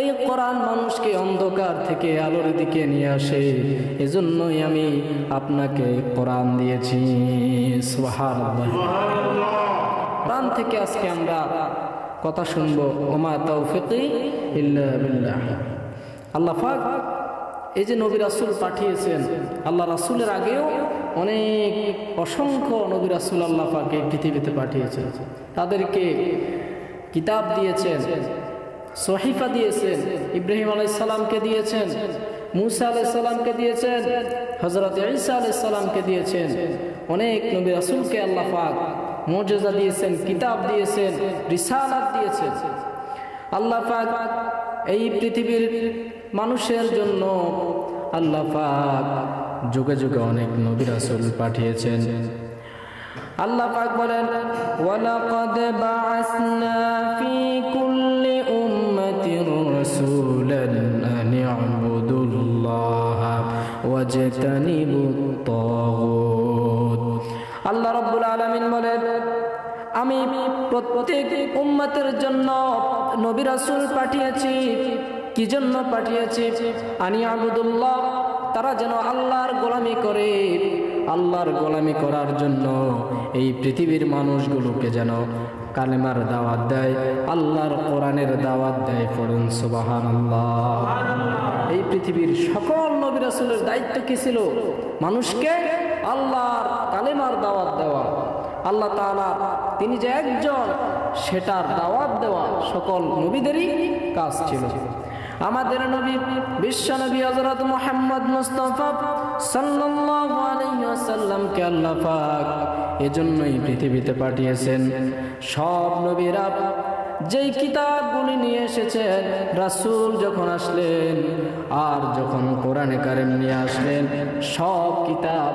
এই কোরআন মানুষকে অন্ধকার থেকে আলোর দিকে নিয়ে আসে। এজন্যই আমি আপনাকে কোরআন দিয়েছি। কোরআন থেকে আজকে আমরা কথা শুনব, ওমা তৌফিকি ইল্লা বিল্লাহ। আল্লাহ পাক এই যে নবী রাসূল পাঠিয়েছেন, আল্লাহ রাসুলের আগেও অনেক অসংখ্য নবী রাসূল আল্লাহ পাক পৃথিবীতে পাঠিয়েছেন। তাদেরকে কিতাব দিয়েছেন। সহিফা দিয়েছেন, ইব্রাহিম আলাইসাল্লামকে দিয়েছেন, মুসা আলাইসাল্লামকে দিয়েছেন হজরত ঈসা আলাইসাল্লামকে দিয়েছেন। অনেক নবী রাসূলকে আল্লাহ পাক মর্যাদা দিয়েছেন, কিতাব দিয়েছেন, রিসালাত দিয়েছেন। আল্লাহ পাক এই পৃথিবীর মানুষের জন্য আল্লাহ পাক যুগে যুগে অনেক নবী রাসূল পাঠিয়েছেন। আল্লাহ পাক বলেন, ওয়ালাকাদ বাআসনা ফি উম্মাতির রাসূলান আন ইউবুদুল্লাহ ওয়াজতানিবুত তাগুত আল্লাহ রাব্বুল আলামিন বলেন, আমি প্রত্যেক উম্মতের জন্য নবী রাসূল পাঠিয়েছি। কি জন্য পাঠিয়েছি? আনি আবুদুল্লাহ তারা যেন আল্লাহর গোলামি করে। আল্লাহর গোলামি করার জন্য এই পৃথিবীর মানুষগুলোকে যেন কালেমার দাওয়াত দেয়, আল্লাহর কোরআনের দাওয়াত দেয় পড়ুন সুবাহান এই পৃথিবীর সকল নবী রাসূলের দায়িত্ব কি ছিল? মানুষকে আল্লাহর কালেমার দাওয়াত দেওয়া। আল্লাহ তাআলা তিনি যে একজন, সেটার দাওয়াত দেওয়া সকল নবীদেরই কাজ ছিল। আমাদের নবী, বিশ্ব নবী হযরত মুহাম্মদ মুস্তাফা সাল্লাল্লাহু আলাইহি ওয়াসাল্লামকে আল্লাহ পাক এজন্যই পৃথিবীতে পাঠিয়েছেন। সব নবীরা যেই কিতাবগুলি নিয়ে এসেছেন, রাসূল যখন আসলেন আর যখন কোরআনে কারিম নিয়ে আসলেন, সব কিতাব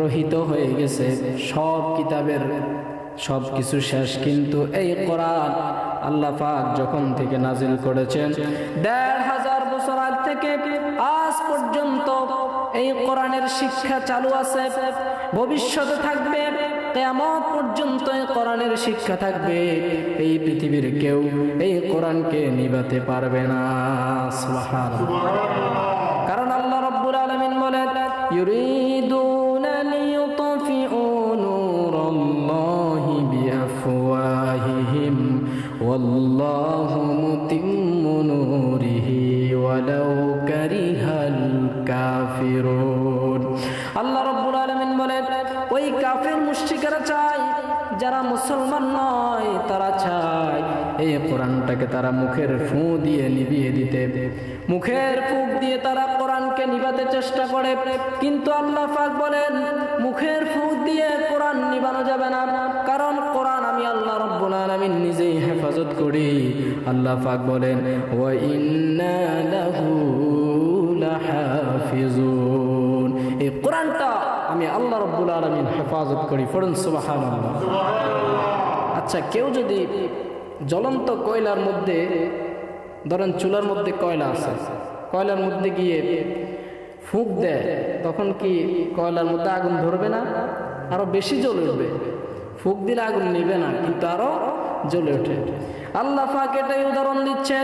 রহিত হয়ে গেছে। সব কিতাবের সব কিছু শেষ। কিন্তু এই কোরআন আল্লাহ পাক যখন থেকে নাজিল করেছেন, দেড় হাজার বছর আগ থেকে আজ পর্যন্ত এই কোরআনের শিক্ষা চালু আছে। ভবিষ্যতে থাকবে কেমন পর্যন্ত এই কোরআনের শিক্ষা থাকবে। এই পৃথিবীর কেউ এই কোরআনকে নিবাতে পারবে না। কারণ আল্লাহ রব্বুল আলামিন বলেন ইউরিদুনা ওয়াল্লাহু মুতিম্মু নূরিহি ওয়ালাউ কারিহাল কাফিরুন আল্লাহ রব্বুল আলামিন বলেন, ওই কাফির মুশরিকরা চায়, যারা মুসলমান নয়, তারা চায় এই কোরআনটাকে তারা মুখের ফু দিয়ে নিভিয়ে দিতে। মুখের ফুক দিয়ে তারা কোরআনকে নিভাতে চেষ্টা করে, কিন্তু আল্লাহ পাক বলেন, মুখের ফুক দিয়ে কোরআন নিবানো যাবে না, কারণ কোরআন আমি আল্লাহ রব্বুল আলামিন নিজেই হেফাজত করি। আল্লাহ পাক বলেন, ওয়া ইন্না লাহু লাহাফিজুন। এই কোরআনটা আমি আল্লাহ রব্বুল আলামিন হেফাজত করি সুবহানাল্লাহ। আচ্ছা কেউ যদি জ্বলন্ত কয়লার মধ্যে, ধরেন চুলার মধ্যে কয়লা আছে, কয়লার মধ্যে গিয়ে ফুঁক দেয়, তখন কি কয়লার মধ্যে আগুন ধরবে না? আরও বেশি জ্বলে উঠবে ফুঁক দিলে আগুন নিবে না, কিন্তু আরও জ্বলে ওঠে। আল্লাহ পাক এটাই উদাহরণ দিচ্ছে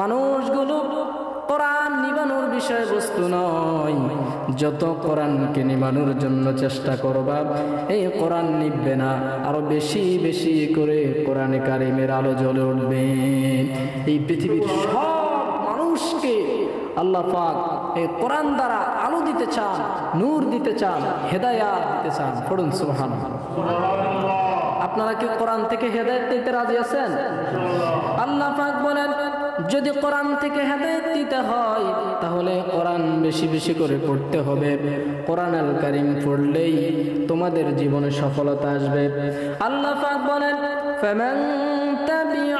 মানুষগুলো নিবানোর বিষয়বস্তু নয়, যত নিবানোর জন্য চেষ্টা এই না বেশি বেশি করে আলো জ্বলে উঠবে। এই পৃথিবীর সব মানুষকে আল্লাহ এই কোরআন দ্বারা আলো দিতে চান, নূর দিতে চান, হেদায়াত দিতে চান। পড়ুন সুবহান আপনারা কি কোরআন থেকে হেদায়ত দিতে রাজি আছেন আল্লাহ পাক বলেন যদি কোরআন থেকে হেদায়ত দিতে হয় তাহলে কোরআন বেশি বেশি করে পড়তে হবে কোরআন আল কারিম পড়লেই তোমাদের জীবনে সফলতা আসবে আল্লাহ পাক বলেন فمن تبع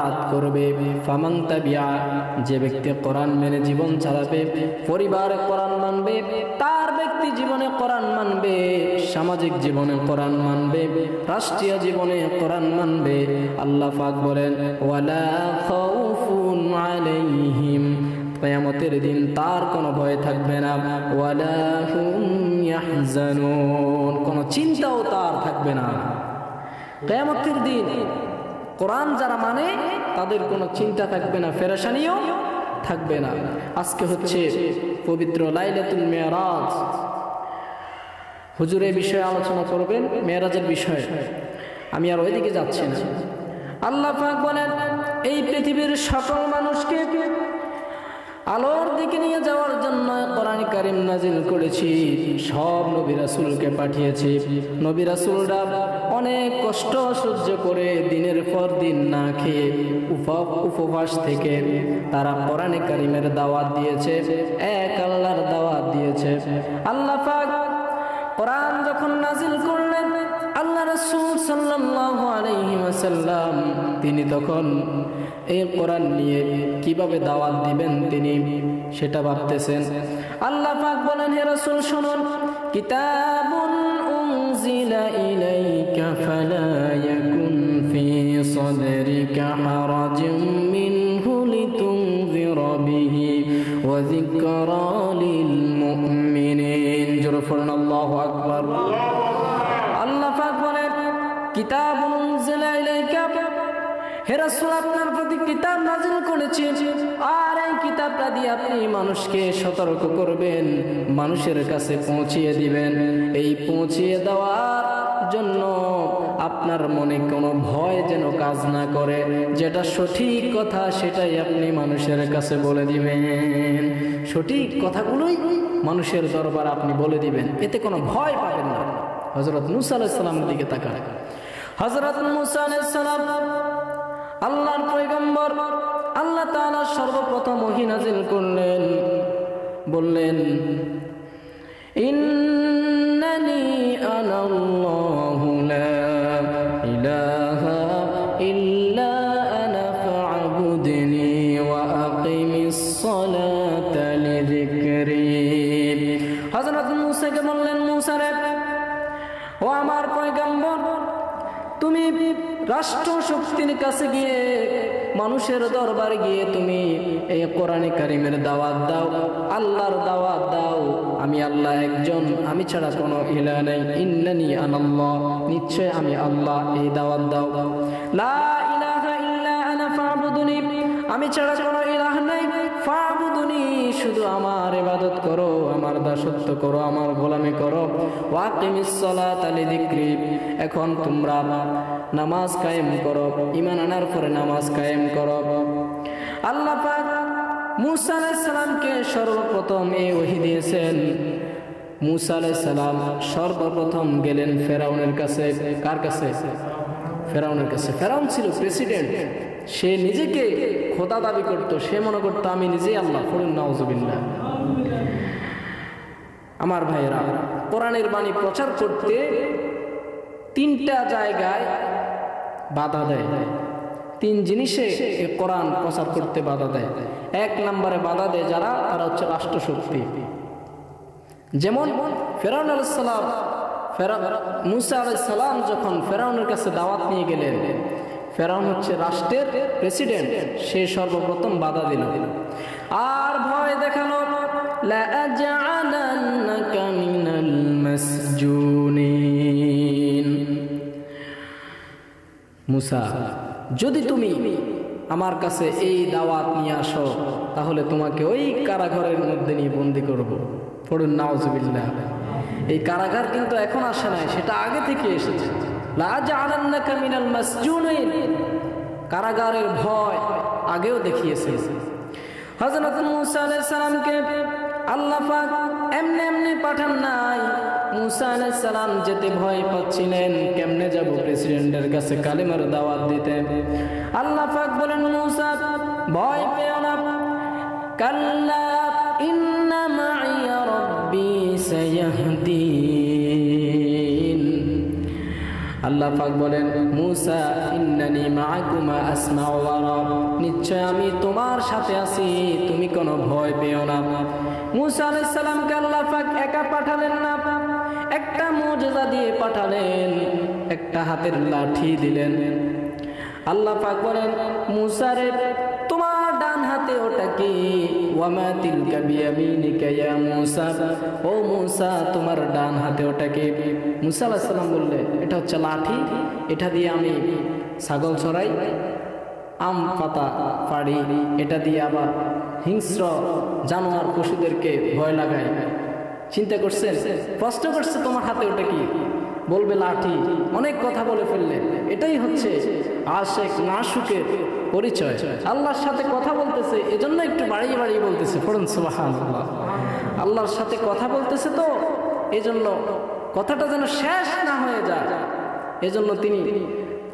এতাত করবে। ফামান তাবিয়া, যে ব্যক্তি কোরআন মেনে জীবন চালাবে, পরিবারে কোরআন মানবে, তার ব্যক্তি জীবনে কোরআন মানবে, সামাজিক জীবনে কোরআন মানবে, রাষ্ট্রীয় জীবনে কোরআন মানবে। আল্লাহ পাক বলেন, ওয়ালা খাউফুন আলাইহিম কিয়ামতের দিন তার কোনো ভয় থাকবে না। ওয়ালা হুম ইয়াহজানুন কোনো চিন্তাও তার থাকবে না। কেয়ামতের দিন কোরআন যারা মানে তাদের কোনো চিন্তা থাকবে না ফেরাসানিও থাকবে না। আজকে হচ্ছে পবিত্র লাইলাতুল মেয়ারাজ। হুজুরের বিষয়ে আলোচনা করবেন, মেয়ারাজের বিষয়ে। আমি আর ওইদিকে যাচ্ছি না। আল্লাহ বলেন, এই পৃথিবীর সকল মানুষকে আলোর দিকে নিয়ে যাওয়ার জন্য কোরআন কারিম নাজিল করেছি। সব নবী রাসুলকে পাঠিয়েছি। নবী রাসুলরা অনেক কষ্ট সহ্য করে দিনের পর দিন না খেয়ে উপ- উপবাস থেকে তারা কোরআন কারিমের দাওয়াত দিয়েছে, এক আল্লাহর দাওয়াত দিয়েছে। আল্লাহ কোরআন যখন নাজিল করলেন তিনি তখন এই কোরআন নিয়ে কীভাবে দাওয়াত দিবেন তিনি সেটা ভাবতেছেন। আল্লাহ পাক বলেন, হে রাসূল, শুনুন। কিতাবুন ইলাইকা হারাজুম মিনহু লিতুনযিরা বিহি ওয়া যিকরা লিল মুমিনিন জোরে পড়ুন, আল্লাহু আকবার। আল্লাহ পাক বলেন, কিতাব উনজিলা ইলাইকা। হে রাসূল, আপনার প্রতি কিতাব নাজিল করেছি আর এই কিতাবটা দিয়ে আপনি মানুষকে সতর্ক করবেন, মানুষের কাছে পৌঁছিয়ে দিবেন। এই পৌঁছিয়ে দেওয়ার জন্য আপনার মনে কোনো ভয় যেন কাজ না করে। যেটা সঠিক কথা সেটাই আপনি মানুষের কাছে বলে দিবেন। সঠিক কথাগুলোই মানুষের দরবার আপনি বলে দিবেন। এতে কোনো ভয় পাবেন না। হজরত মুসা আলাইসাল্লামের দিকে তাকায় হজরত মুসা আল্লাহর পয়গম্বর আল্লাহ তাআলা সর্বপ্রথম ওহী করলেন। বললেন, ইন্নানি আনা হযরত মূসাকে বললেন মূসা রে, ও আমার পয়গম্বর, তুমি রাষ্ট্র শক্তির কাছে গিয়ে মানুষের দরবারে গিয়ে তুমি এই কোরআনে কারিমের দাওয়াত দাও, আল্লাহর দাওয়াত দাও আমি আল্লাহ একজন, আমি ছাড়া কোনো ইলা নেই। ইন্নানি আনাল্লাহ নিশ্চয় আমি আল্লাহ, এই দাওয়াত দাও। লা ইলাহা ইল্লা আনা ফাবুদুনি, আমি ছাড়া কোনো ইলাহ নাই। ফাবুদুনি, শুধু আমার ইবাদত করো, আমার দাসত্ব করো, আমার গোলামি করো। ওয়াকিমিস সালাত আলি যিকরি এখন তোমরা নামাজ কায়েম করো, ঈমান আনার পরে নামাজ কায়েম করো। আল্লাহ পাক মুসা সর্বপ্রথম এই ওহী দিয়েছেন। মুসা আলাইহিস সালাম সর্বপ্রথম গেলেন ফেরাউনের কাছে। কার কাছে? ফেরাউনের কাছে। ফেরাউন ছিল প্রেসিডেন্ট। সে নিজেকে খোদা দাবি করতো। সে মনে করতো, আমি নিজেই আল্লাহ, পড়ুন, নাউজুবিল্লাহ। আমার ভাইয়েরা, কোরআনের বাণী প্রচার করতে তিনটা জায়গায় বাধা দেয়। তিন জিনিসে এ কোরআন প্রচার করতে বাধা দেয়। এক নম্বরে বাধা দেয় যারা? তারা হচ্ছে রাষ্ট্রশক্তি। যেমন ফেরাউন আলাইসালাম মুসা আলাইসালাম যখন ফেরাউনের কাছে দাওয়াত নিয়ে গেলেন, ফেরাউন হচ্ছে রাষ্ট্রের প্রেসিডেন্ট, সে সর্বপ্রথম বাধা দিল। আর ভয় দেখানো মুসা যদি তুমি আমার কাছে এই দাওয়াত নিয়ে আসো, তাহলে তোমাকে ওই কারাগারের মধ্যে নিয়ে বন্দি করব। পড়ুন নাওজবিল্লাহ এই কারাগার কিন্তু এখন আসে নাই, সেটা আগে থেকে এসেছে। কারাগারের ভয় আগেও দেখিয়েছে। হযরত মুসা আল্লাহ এমনি এমনি পাঠান নাই সালাম যেতে ভয় পাচ্ছিলেন, কেমনে যাব প্রেসিডেন্টের কাছে কালেমার দাওয়াত দিতে? আল্লাহ পাক বলেন, মুসা, ভয় পেও না। কাল্লা ইন্না মাইয়া রাব্বি সায়াহদিন। আল্লাহ পাক বলেন, মুসা, ইন্নানি মাআকুমা আসমাউ ওয়া নিশ্চয় আমি তোমার সাথে আছি, তুমি কোনো ভয় পেও না। মুসা আলাইহিস সালামকে আল্লাহ পাক একা পাঠালেন না। একটা মুজিজা দিয়ে পাঠালেন, একটা হাতের লাঠি দিলেন। আল্লাহ পাক বলেন মুসারে তোমার ডান হাতে ওটা কি? ওয়ামা তিলকা বিয়ামিনিকা ইয়া মুসা। ও মুসা, তোমার ডান হাতে ওটা কি? মুসা আলাইহিস সালাম বললেন এটা হচ্ছে লাঠি, এটা দিয়ে আমি ছাগল চড়াই, আম পাতা পাড়ি, এটা দিয়ে আবার হিংস্র জানোয়ার পশুদেরকে ভয় লাগায় চিন্তা করছেন? প্রশ্ন করছে তোমার হাতে ওটা কি? বলবে, লাঠি। অনেক কথা বলে ফেললে। এটাই হচ্ছে আশেক নাশুকের পরিচয়। আল্লাহর সাথে কথা বলতেছে, এজন্য একটু বাড়িয়ে বাড়িয়ে বলতেছে। ফরন সুবাহান আল্লাহ আল্লাহর সাথে কথা বলতেছে তো, এজন্য কথাটা যেন শেষ না হয়ে যায়। এজন্য তিনি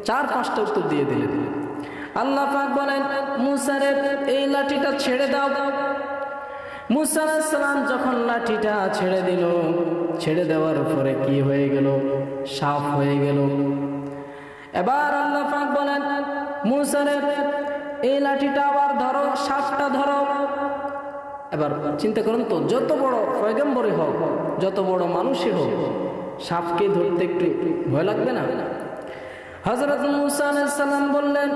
চার পাঁচটা উত্তর দিয়ে দিলেন। আল্লাহ পাক বলেন, মুসারে, এই লাঠিটা ছেড়ে দাও। মুসা সালাম যখন লাঠিটা ছেড়ে দিল, ছেড়ে দেওয়ার পরে কি হয়ে গেল? সাফ হয়ে গেল। এবার আল্লাহ পাক বলেন মুসারে এই লাঠিটা আবার ধরো, সাপটা ধরো। এবার চিন্তা করুন তো, যত বড় পয়গম্বরই হোক, যত বড় মানুষই হোক, সাপকে ধরতে একটু ভয় লাগবে না? হজরত মুসা সালাম বললেন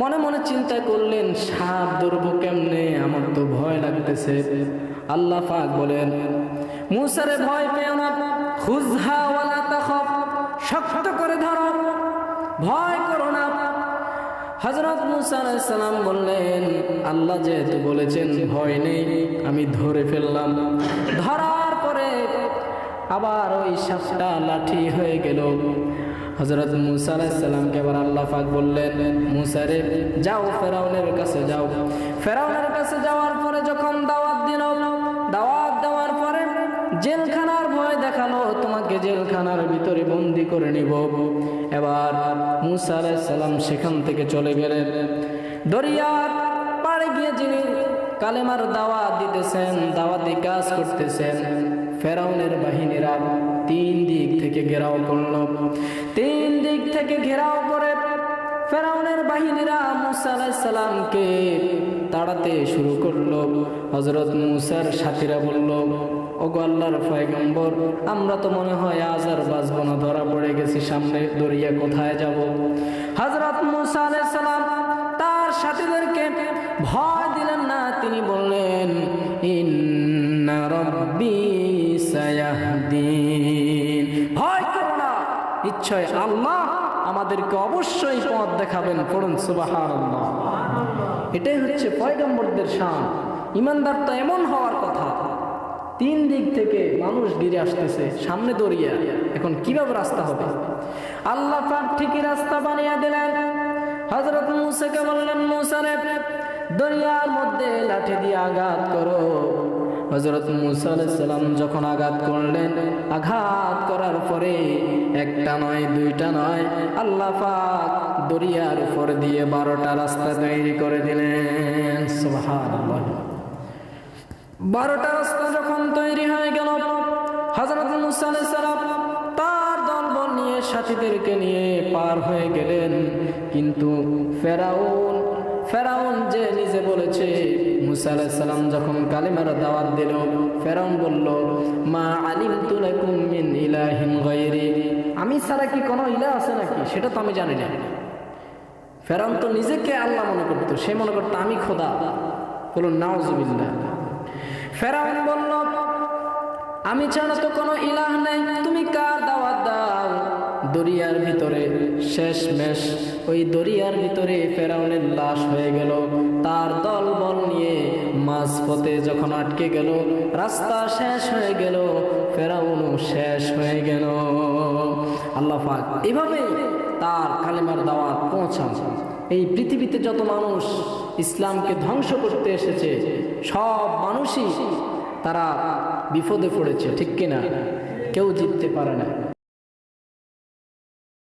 মনে মনে চিন্তা করলেন, সাপ ধরব কেমনে? আমার তো ভয় লাগতেছে। আল্লাহ পাক বলেন, মুসারে ভয় পেও না, খুজহা ওয়ালা তাখফ, শক্ত করে ধরো, ভয় করো না। হজরত মুসা সালাম বললেন, আল্লাহ যেহেতু বলেছেন ভয় নেই, আমি ধরে ফেললাম। ধরার পরে আবার ওই সাপটা লাঠি হয়ে গেল। হজরত মুসা আলাইসাল্লামকে আবার আল্লাহ পাক বললেন মুসারে যাও ফেরাউনের কাছে যাও। ফেরাউনের কাছে যাওয়ার পরে যখন দাওয়াত দিল, দাওয়াত দেওয়ার পরে জেলখানার ভয় দেখাল, তোমাকে জেলখানার ভিতরে বন্দি করে নিব। এবার মুসা আলাইসাল্লাম সেখান থেকে চলে গেলেন। দরিয়ার পাড়ে গিয়ে যিনি কালেমার দাওয়াত দিতেছেন, দাওয়াতি কাজ করতেছেন, ফেরাউনের বাহিনীরা তিন দিক থেকে ঘেরাও করল। থেকে ঘেরাও করে ফেরাউনের বাহিনীরা মুসা আলাইসালামকে তাড়াতে শুরু করল। হজরত মুসার সাথীরা বলল, ওগো আল্লাহর পয়গম্বর, আমরা তো মনে হয় আজ আর না, ধরা পড়ে গেছি সামনে, দরিয়া কোথায় যাব? হজরত মুসা আলাইসালাম তার সাথীদেরকে ভয় দিলেন না, তিনি বললেন, ইন্না রব্বি সায়াহদিন। ভয় করো না, নিশ্চয় আল্লাহ আমাদেরকে অবশ্যই পথ দেখাবেন, পড়ুন সুবাহান এটাই হচ্ছে পয়গম্বরদের শান। ইমানদার তো এমন হওয়ার কথা। তিন দিক থেকে মানুষ ঘিরে আসতেছে, সামনে দরিয়া। এখন কীভাবে রাস্তা হবে? আল্লাহ ঠিকই রাস্তা বানিয়ে দিলেন। হজরত মুসাকে বললেন মুসারে দরিয়ার মধ্যে লাঠি দিয়ে আঘাত করো। হজরত মুসা যখন আঘাত করলেন, আঘাত করার পরে একটা নয়, দুইটা নয়, আল্লাহ পাক দরিয়ার উপর দিয়ে বারোটা রাস্তা তৈরি করে দিলেন। বারোটা রাস্তা যখন তৈরি হয়ে গেল হজরত মুসা তার দলবল নিয়ে সাথীদেরকে নিয়ে পার হয়ে গেলেন। কিন্তু ফেরাউন ফেরাউন যে নিজে বলেছে মুসা সালাম যখন কালিমার দাওয়াত দিল, ফেরাউন বলল, মা আলিম তুলাকুম মিন ইলাহিন গায়রি। আমি ছাড়া কি কোনো ইলা আছে নাকি? সেটা তো আমি জানি না। ফেরাউন তো নিজেকে আল্লাহ মনে করতো, সে মনে করতো, আমি খোদা। বলুন নাওজুবিল্লাহ ফেরাউন বলল, আমি ছাড়া তো কোনো ইলাহ নেই। তুমি কার দাওয়াত দাও দরিয়ার ভিতরে শেষ মেশ ওই দরিয়ার ভিতরে ফেরাউনের লাশ হয়ে গেল। তার দল বল নিয়ে মাঝ পথে যখন আটকে গেল, রাস্তা শেষ হয়ে গেল, ফেরাউনও শেষ হয়ে গেল। আল্লাহ এভাবে তার কালেমার দাওয়াত পৌঁছান। এই পৃথিবীতে যত মানুষ ইসলামকে ধ্বংস করতে এসেছে, সব মানুষই তারা বিপদে পড়েছে, ঠিক কিনা? কেউ জিততে পারে না।